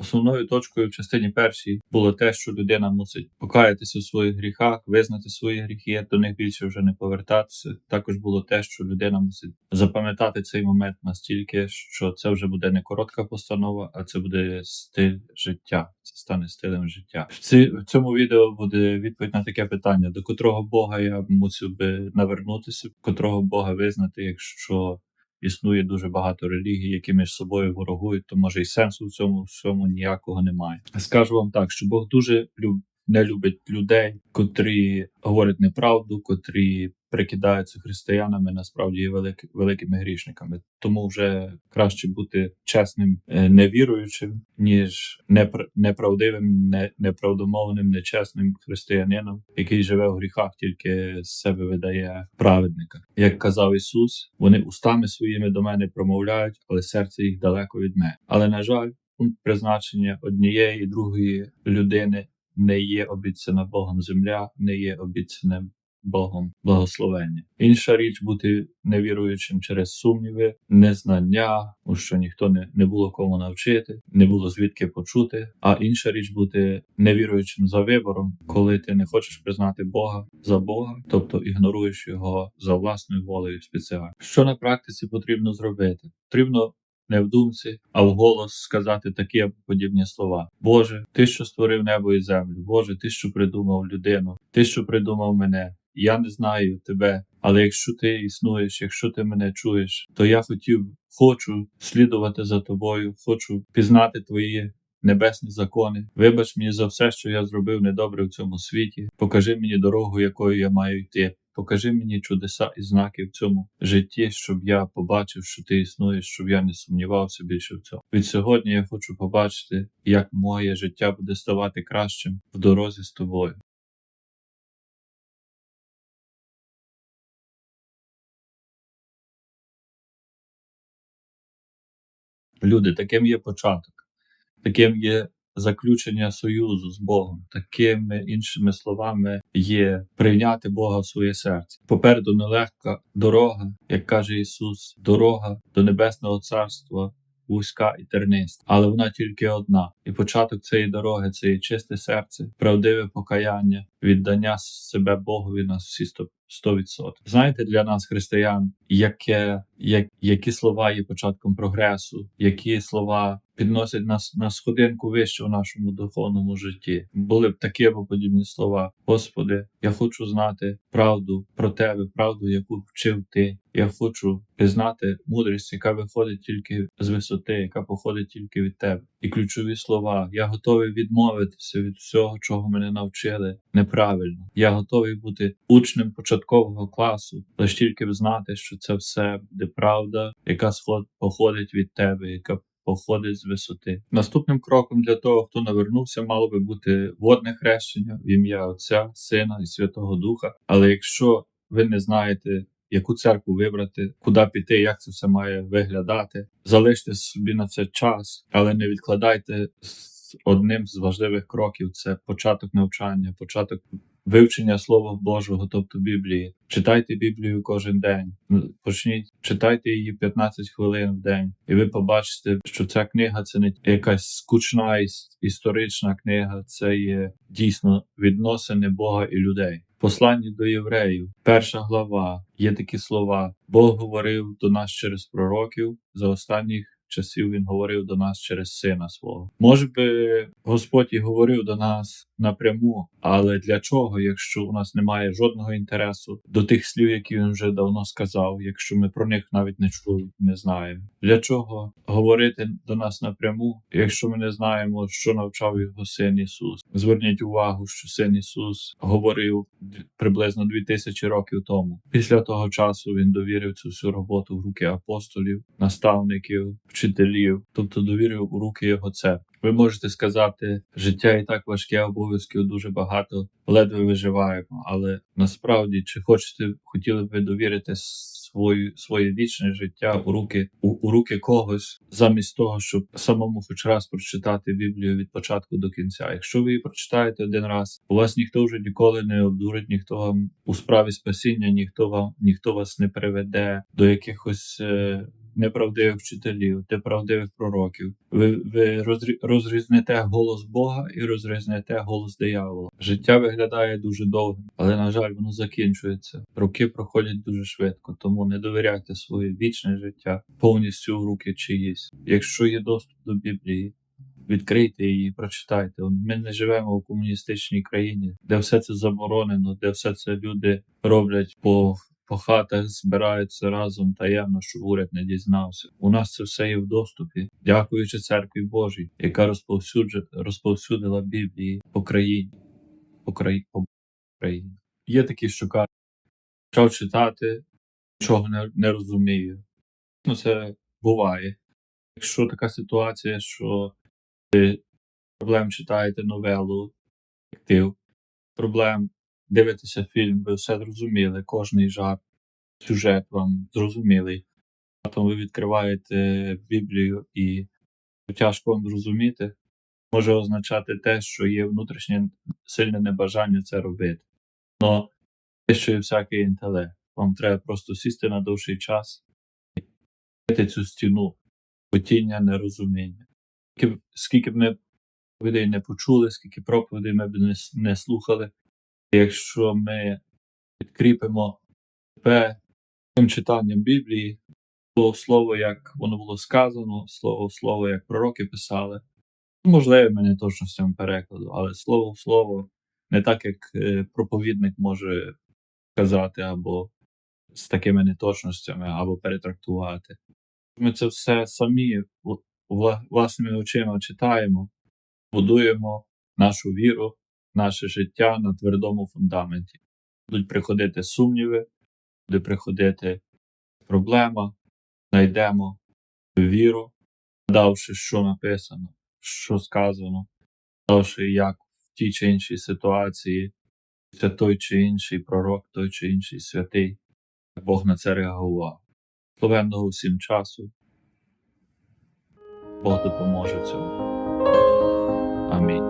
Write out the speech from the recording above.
Основною точкою в частині першій було те, що людина мусить покаятися у своїх гріхах, визнати свої гріхи, до них більше вже не повертатися. Також було те, що людина мусить запам'ятати цей момент настільки, що це вже буде не коротка постанова, а це буде стиль життя. Це стане стилем життя. В, ці, в цьому відео буде відповідь на таке питання: до котрого Бога я мусив би навернутися, котрого Бога визнати, якщо існує дуже багато релігій, які між собою ворогують, то може і сенсу в цьому всьому ніякого немає. Скажу вам так, що Бог дуже люб... не любить людей, котрі говорять неправду, котрі прикидаються християнами, насправді є велик... великими грішниками. Тому вже краще бути чесним, е, невіруючим, ніж непр... неправдивим, не... неправдомовним, нечесним християнином, який живе в гріхах, тільки з себе видає праведника. Як казав Ісус, вони устами своїми до мене промовляють, але серце їх далеко від мене. Але на жаль, пункт призначення однієї і другої людини не є обіцяна Богом земля, не є обіцяним Богом благословення. Інша річ бути невіруючим через сумніви, незнання, у що ніхто не, не було кому навчити, не було звідки почути. А інша річ бути невіруючим за вибором, коли ти не хочеш признати Бога за Бога, тобто ігноруєш його за власною волею спеціально. Що на практиці потрібно зробити? Потрібно не в думці, а в голос сказати такі або подібні слова. Боже, ти, що створив небо і землю, Боже, ти, що придумав людину, ти, що придумав мене. Я не знаю тебе, але якщо ти існуєш, якщо ти мене чуєш, то я хотів, хочу слідувати за тобою, хочу пізнати твої небесні закони. Вибач мені за все, що я зробив недобре в цьому світі. Покажи мені дорогу, якою я маю йти. Покажи мені чудеса і знаки в цьому житті, щоб я побачив, що ти існуєш, щоб я не сумнівався більше в цьому. Від сьогодні я хочу побачити, як моє життя буде ставати кращим в дорозі з тобою. Люди, таким є початок, таким є заключення союзу з Богом, такими іншими словами є прийняти Бога в своє серце. Попереду нелегка дорога, як каже Ісус, дорога до Небесного Царства. Вузька і терниста, але вона тільки одна. І початок цієї дороги це є чисте серце, правдиве покаяння, віддання себе Богові на всі 100%. Знаєте, для нас, християн, яке, як, які слова є початком прогресу, які слова підносять нас на сходинку вище в нашому духовному житті. Були б такі або подібні слова. Господи, я хочу знати правду про тебе, правду, яку вчив ти. Я хочу пізнати мудрість, яка виходить тільки з висоти, яка походить тільки від тебе. І ключові слова. Я готовий відмовитися від всього, чого мене навчили неправильно. Я готовий бути учнем початкового класу, лише тільки б знати, що це все буде правда, яка походить від тебе, яка походить з висоти. Наступним кроком для того, хто навернувся, мало би бути водне хрещення в ім'я Отця, Сина і Святого Духа. Але якщо ви не знаєте, яку церкву вибрати, куди піти, як це все має виглядати, залиште собі на це час, але не відкладайте одним з важливих кроків це початок навчання, початок вивчення Слова Божого, тобто Біблії. Читайте Біблію кожен день. Почніть читайте її 15 хвилин в день, і ви побачите, що ця книга це не якась скучна історична книга, це є дійсно відносини Бога і людей. Посланні до євреїв, перша глава, є такі слова: Бог говорив до нас через пророків. За останніх часів він говорив до нас через сина свого. Може би Господь і говорив до нас напряму, але для чого, якщо у нас немає жодного інтересу до тих слів, які він вже давно сказав, якщо ми про них навіть не чули, не знаємо. Для чого говорити до нас напряму, якщо ми не знаємо, що навчав його син Ісус? Зверніть увагу, що син Ісус говорив приблизно 2000 років тому. Після того часу він довірив цю всю роботу в руки апостолів, наставників, вчителів, тобто довірив у руки його церкви. Ви можете сказати, життя і так важке, обов'язків дуже багато, ледве виживаємо. Але насправді, чи хочете хотіли б ви довірити свою своє вічне життя у руки у, у руки когось, замість того, щоб самому хоч раз прочитати Біблію від початку до кінця? Якщо ви її прочитаєте один раз, у вас ніхто вже ніколи не обдурить, ніхто вам у справі спасіння, ніхто вам ніхто вас не приведе до якихось. Е, неправдивих вчителів, неправдивих пророків. Ви, ви розрі- розрізнете голос Бога і розрізнете голос диявола. Життя виглядає дуже довгим, але на жаль, воно закінчується. Роки проходять дуже швидко, тому не довіряйте своє вічне життя повністю в руки чиїсь. Якщо є доступ до Біблії, відкрийте її, прочитайте. Ми не живемо в комуністичній країні, де все це заборонено, де все це люди роблять по, по хатах, збираються разом таємно, щоб уряд не дізнався. У нас це все є в доступі, дякуючи церкві Божій, яка розповсюджу- розповсюдила Біблії по країні. По краї- по країні. Є такі, що кажуть, почав читати, нічого не, не розумію. Ну, це буває. Якщо така ситуація, що ви проблем читаєте новелу, детектив, проблем дивитеся фільм, ви все зрозуміли, кожний жарт, сюжет вам зрозумілий. Потім ви відкриваєте Біблію і тяжко вам зрозуміти, може означати те, що є внутрішнє сильне небажання це робити. Но що є всякий інтелект. Вам треба просто сісти на довший час і цю стіну потіння нерозуміння. Скільки б- ми проповідей не почули, скільки проповідей ми б не слухали, якщо ми підкріпимо себе тим читанням Біблії, слово слово, як воно було сказано, слово слово, як пророки писали. Можливо, ми не точно з цим перекладу, але слово слово не так, як е, проповідник може казати, або з такими неточностями, або перетрактувати. Ми це все самі власними очима читаємо, будуємо нашу віру, наше життя на твердому фундаменті. Будуть приходити сумніви, буде приходити проблема, знайдемо віру, давши, що написано, що сказано, давши, як в тій чи іншій ситуації, це той чи інший пророк, той чи інший святий, Бог на це реагував. Словенного всім часу. Бог допоможе цьому. Амінь.